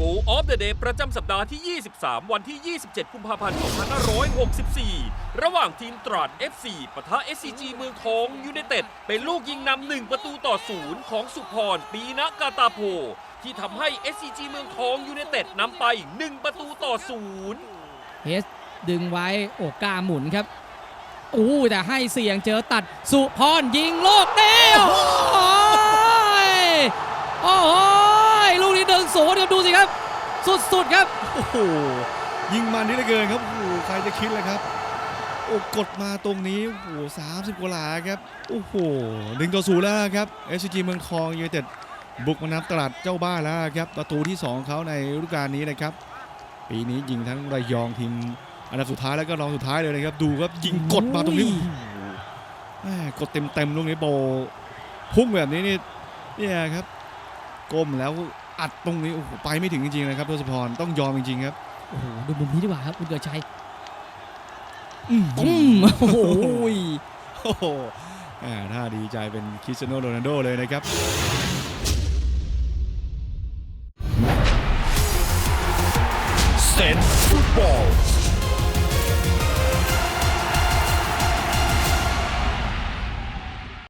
Go of the Day ประจำสัปดาห์ที่ 23 วันที่ 27 กุมภาพันธ์ 2564 ระหว่างทีมตราด FC ปะทะ SCG เมืองทองยูไนเต็ด เป็นลูกยิงนำหนึ่งประตูต่อศูนย์ของสุพรปีนะกาตาโพ ที่ทำให้ SCG เมืองทองยูไนเต็ดนำไป 1 ประตูต่อศูนย์เฮสดึงไว้โอก้าหมุนครับอู้แต่ให้เสียงเจอตัดสุพรยิงโลกเดียวโอ้ยโอ้โหลูกนี้หนึ่งศูนย์ ครับดูสิครับ สุดๆครับโอ้โหยิงมันนี่เหลือเกินครับโอ้โหใครจะคิดเลยครับโอ้กดมาตรงนี้โอ้โหสามสิบกว่าหลาครับโอ้โหหนึ่งต่อศูนย์แล้วครับ SCG เมืองทองยูไนเต็ดบุกมานับตลาดเจ้าบ้านแล้วครับประตูที่ 2เขาในฤดูกาลนี้นะครับ ปีนี้ยิงทั้งระยองทีมอันดับสุดท้ายแล้วก็รองสุดท้ายเลยนะครับ ดูครับยิงกดมาตรงนี้โอ้ยโอ้โหแม่กดเต็มๆลูกนี้โบพุ่งแบบนี้นี่เนี่ยครับก้มแล้ว อัดตรงนี้โอ้โหไปไม่ถึงจริงๆนะครับทศพรต้องยอมจริงๆครับโอ้โหดูมุมนี้ดีกว่าครับคุณเกิดชัยอืมตุ้มโอ้โหโอ้โหอ่าถ้าดีใจเป็นคริสเตียโนโรนัลโดเลยนะครับเซนฟุตบอล